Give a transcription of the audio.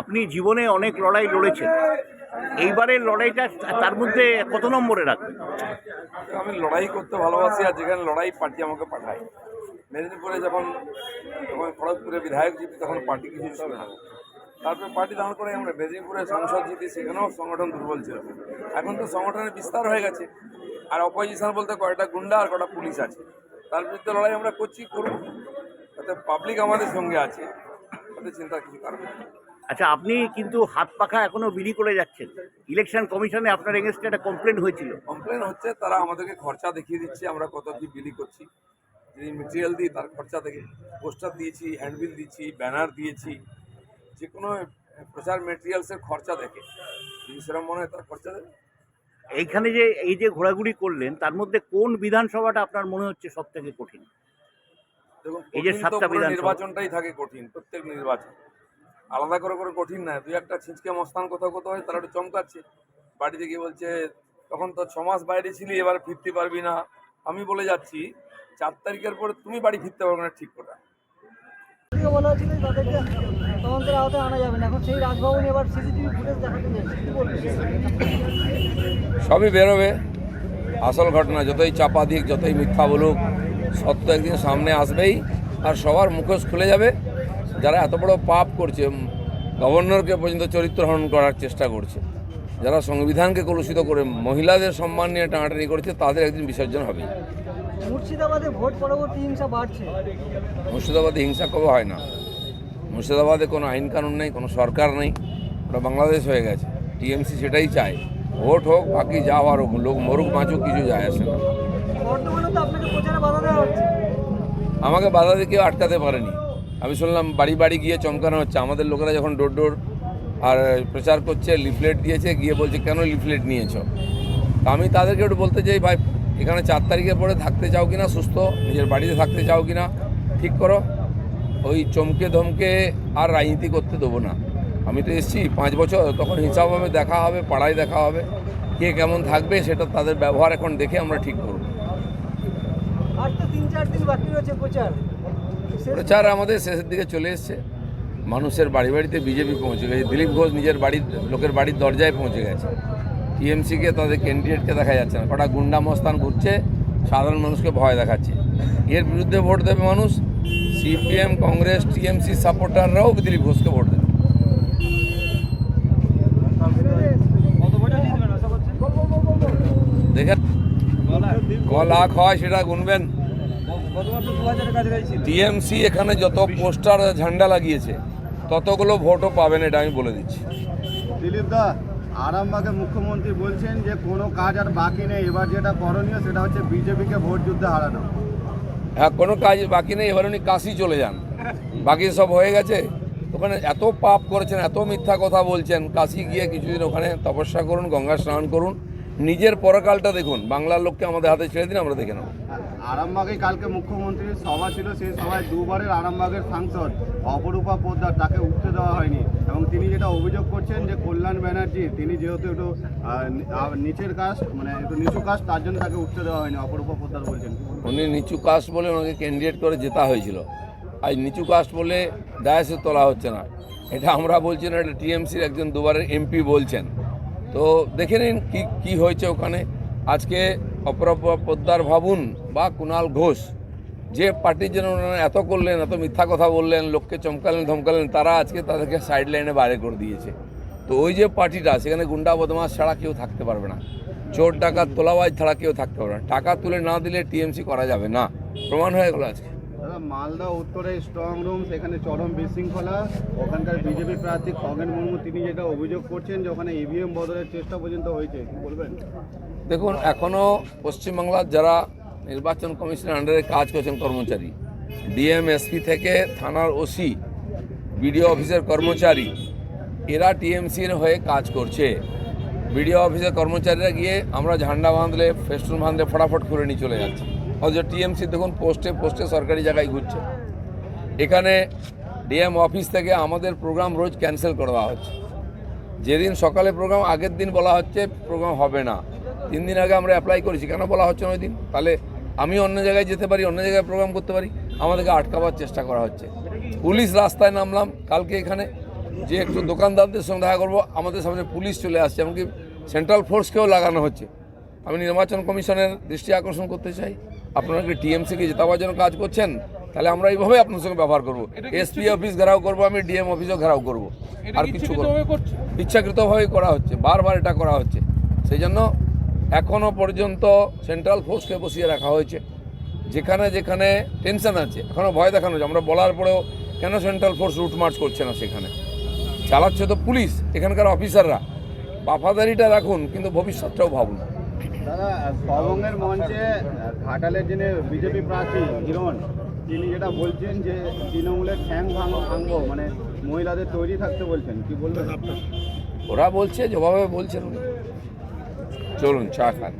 আপনি জীবনে অনেক লড়াই লড়েছেন। এইবারের লড়াইটা তার মধ্যে কত নম্বরে রাখবেন? আমি লড়াই করতে ভালোবাসি আর যেখানে লড়াই পার্টি আমাকে পাঠায়। মেদিনীপুরে যখন যখন খড়গপুরে বিধায়ক জিতি তখন পার্টি কিছু ছিল না তারপরে পার্টি দাঁড় করে আমরা মেদিনীপুরে সংসদ জিতি, সেখানেও সংগঠন দুর্বল ছিল। এখন তো সংগঠনের বিস্তার হয়ে গেছে। আর অপোজিশন বলতে কয়টা গুন্ডা আর কটা পুলিশ আছে। তার বিরুদ্ধে লড়াই আমরা করছি করব তাতে পাবলিক আমাদের সঙ্গে আছে, তাতে চিন্তার কিছু কারণ আচ্ছা আপনি কিন্তু হাত পাখা এখনও বিলি করে যাচ্ছেন। ইলেকশন কমিশনে আপনার এগেনস্টে একটা কমপ্লেন হয়েছিল। কমপ্লেন হচ্ছে তারা আমাদেরকে খরচা দেখিয়ে দিচ্ছে আমরা কত কি বিলি করছি। যদি মেটেরিয়াল দিই তার খরচা থেকে পোস্টার দিয়েছি হ্যান্ডবিল দিয়েছি ব্যানার দিয়েছি যে কোনো প্রচার মেটেরিয়ালসের খরচা দেখে। যদি সেরকম মনে হয় তার খরচা দেবে? এইখানে যে এই যে ঘোরাঘুরি করলেন তার মধ্যে কোন বিধানসভাটা আপনার মনে হচ্ছে সব থেকে কঠিন? দেখুন এই যে সাতটা। নির্বাচনটাই থাকে কঠিন প্রত্যেক নির্বাচন। আলাদা করে করে কঠিন না। দুই একটা ছিঁচকে মস্তান কোথাও কোথাও হয় তারা একটু চমকাচ্ছে। বাড়িতে গিয়ে বলছে তখন তো ছ মাস বাইরে ছিলি এবার ফিরতে পারবি না। আমি বলে যাচ্ছি চার তারিখের পরে তুমি বাড়ি ফিরতে পারবে না ঠিক করে। থেকে বলা হচ্ছিল তাদেরকে তদন্তের আওতায় আনা যাবে না। এখন সেই রাজভবন এবার সিসিটিভি ফুটেজ দেখাতে যাচ্ছে। কি বলবেন সবই বেরোবে। আসল ঘটনা যতই চাপা দিক যতই মিথ্যা বলুক সত্য একদিন সামনে আসবেই। আর সবার মুখোশ খুলে যাবে। যারা এত বড় পাপ করছে গভর্নরকে পর্যন্ত চরিত্র হরণ করার চেষ্টা করছে যারা সংবিধানকে কলুষিত করে মহিলাদের সম্মান নিয়ে টানাটানি করছে তাদের একদিন বিসর্জন হবে মুর্শিদাবাদে ভোট পরবর্তী হিংসা বাড়ছে। মুর্শিদাবাদে হিংসা কবে হয় না? মুর্শিদাবাদে কোনো আইন কানুন নেই কোনো সরকার নেই ওটা বাংলাদেশ হয়ে গেছে। টিএমসি সেটাই চায়। ভোট হোক বাকি যা হওয়ার হোক লোক মরুক বাঁচুক কিছু যায় আসে না। আমাকে বাধা দিয়ে কেউ আটকাতে পারেনি। আমি শুনলাম বাড়ি বাড়ি গিয়ে চমকানো হচ্ছে। আমাদের লোকেরা যখন ডোর ডোর আর প্রচার করছে, লিফলেট দিয়েছে, গিয়ে বলছে, কেন লিফলেট নিয়েছো? আমি তাদেরকে একটু বলতে চাই, ভাই, এখানে চার তারিখের পরে থাকতে চাও কিনা, সুস্থ, নিজের বাড়িতে থাকতে চাও কিনা, ঠিক করো। ওই চমকে ধমকে আর রাজনীতি করতে দেবো না। আমি তো এসেছি পাঁচ বছর, তখন হিসাব হবে দেখা হবে, পাড়ায় দেখা হবে, কে কেমন থাকবে সেটা তাদের ব্যবহার এখন দেখে আমরা ঠিক করব। আর তো তিন চার দিন বাকি রয়েছে প্রচার। প্রচার আমাদের শেষের দিকে চলে এসছে। মানুষের বাড়ি বাড়িতে বিজেপি পৌঁছে গেছে। দিলীপ ঘোষ নিজের বাড়ির, লোকের বাড়ির দরজায় পৌঁছে গেছে। টিএমসিকে তাদের ক্যান্ডিডেটকে দেখা যাচ্ছে না। কটা গুন্ডা মস্তান ঘুরছে, সাধারণ মানুষকে ভয় দেখাচ্ছে। এর বিরুদ্ধে ভোট দেবে মানুষ। সিপিএম, কংগ্রেস, টিএমসি সাপোর্টাররাও দিলীপ ঘোষকে ভোট দেবে। দেখে ক লাখ হয় সেটা গুনবেন। টিএমসি এখানে যত পোস্টার ঝান্ডা লাগিয়েছে ততগুলো ভোটও পাবেন এটা আমি বলে দিচ্ছি। দিলীপ দা আরামবাগে মুখ্যমন্ত্রী বলছেন যে কোনো কাজ আর বাকি নেই এবার যেটা করণীয় সেটা হচ্ছে বিজেপিকে ভোট যুদ্ধে হারানো। হ্যাঁ কোনো কাজ বাকি নেই এবার উনি কাশি চলে যান। বাকি সব হয়ে গেছে। ওখানে এত পাপ করেছেন এত মিথ্যা কথা বলছেন কাশি গিয়ে কিছুদিন ওখানে তপস্যা করুন গঙ্গা স্নান করুন। নিজের পরকালটা দেখুন বাংলার লোককে আমাদের হাতে ছেড়ে দিন আমরা দেখে নেব। আরামবাগে কালকে মুখ্যমন্ত্রীর সভা ছিল, সেই সভায় দুবারের আরামবাগের সাংসদ অপরূপা পোদ্দার তাকে উঠতে দেওয়া হয়নি। এবং তিনি যেটা অভিযোগ করছেন যে কল্যাণ ব্যানার্জি, তিনি যেহেতু একটু নিচের কাস্ট মানে একটু নিচু কাস্ট, তার জন্য তাকে উঠতে দেওয়া হয়নি, অপরূপা পোদ্দার বলছেন। উনি নিচু কাস্ট বলে ওনাকে ক্যান্ডিডেট করে জেতা হয়েছিল। আজ নিচু কাস্ট বলে ডায়াসে তোলা হচ্ছে না। এটা আমরা বলছি না, এটা টিএমসির একজন দুবারের এমপি বলছেন। তো দেখে নিন কী কী হয়েছে ওখানে। আজকে অপরাপা পোদ্দার ভাবুন বা কুণাল ঘোষ, যে পার্টির জন্য ওনারা এত করলেন, এত মিথ্যা কথা বললেন, লোককে চমকালেন, ধমকালেন, তারা আজকে তাদেরকে সাইড লাইনে বাইরে করে দিয়েছে। তো ওই যে পার্টিটা, সেখানে গুন্ডা বদমাস ছাড়া কেউ থাকতে পারবে না। চোর টাকা তোলাবাজ ছাড়া কেউ থাকতে পারবে না। টাকা তুলে না দিলে টিএমসি করা যাবে না। প্রমাণ হয়ে গেল আজকে। মালদা, উত্তরে স্ট্রং রুম সেখানে চরম বিশৃঙ্খলা। ওখানকার বিজেপি প্রার্থী খগেন মুর্মু, তিনি যেটা অভিযোগ করছেন যে ওখানে ইভিএম বদলের চেষ্টা পর্যন্ত হয়েছে বলবেন? দেখুন এখনও পশ্চিমবাংলার যারা নির্বাচন কমিশনের আন্ডারে কাজ করছেন কর্মচারী ডিএম এসপি থেকে থানার ওসি বিডিও অফিসের কর্মচারী, এরা টিএমসির হয়ে কাজ করছে। বিডিও অফিসের কর্মচারীরা গিয়ে আমরা ঝান্ডা বাঁধলে ফেস্টুন বাঁধলে ফটাফট করে নিয়ে চলে যাচ্ছে। অথচ টিএমসি দেখুন পোস্টে পোস্টে সরকারি জায়গায় ঘুরছে। এখানে ডিএম অফিস থেকে আমাদের প্রোগ্রাম রোজ ক্যান্সেল করে দেওয়া হচ্ছে। যেদিন সকালে প্রোগ্রাম আগের দিন বলা হচ্ছে প্রোগ্রাম হবে না। তিন দিন আগে আমরা অ্যাপ্লাই করেছি। কেন বলা হচ্ছে না ওই দিন? তাহলে আমি অন্য জায়গায় যেতে পারি অন্য জায়গায় প্রোগ্রাম করতে পারি আমাদেরকে আটকাবার চেষ্টা করা হচ্ছে। পুলিশ রাস্তায় নামলাম কালকে এখানে যে একটু দোকানদারদের সঙ্গে দেখা করব আমাদের সামনে পুলিশ চলে আসছে এমনকি সেন্ট্রাল ফোর্সকেও লাগানো হচ্ছে। আমি নির্বাচন কমিশনের দৃষ্টি আকর্ষণ করতে চাই। আপনারা কি টিএমসিকে জেতাবার জন্য কাজ করছেন? তাহলে আমরা এইভাবে আপনার সঙ্গে ব্যবহার করব। এসপি অফিস ঘেরাও করব আমি ডিএম অফিসও ঘেরাও করব। আর কিছু করব ইচ্ছাকৃতভাবেই করা হচ্ছে বারবার এটা করা হচ্ছে। সেই জন্য এখনও পর্যন্ত সেন্ট্রাল ফোর্সকে বসিয়ে রাখা হয়েছে। যেখানে যেখানে টেনশন আছে এখনও ভয় দেখানো হচ্ছে। আমরা বলার পরেও কেন সেন্ট্রাল ফোর্স রুট মার্চ করছে না সেখানে? চালাচ্ছে তো পুলিশ এখানকার অফিসাররা। বাফাদারিটা রাখুন কিন্তু ভবিষ্যৎটাও ভাবুন। দাদা সবঙ্গের মঞ্চে ঘাটালের যিনি বিজেপি প্রার্থী হিরণ তিনি যেটা বলছেন যে তৃণমূলের ঠ্যাং ভাঙো ভাঙবো মানে মহিলাদের তৈরি থাকতে বলছেন কি বলবেন? ওরা বলছে যেভাবে বলছেন উনি। চলুন চা খান।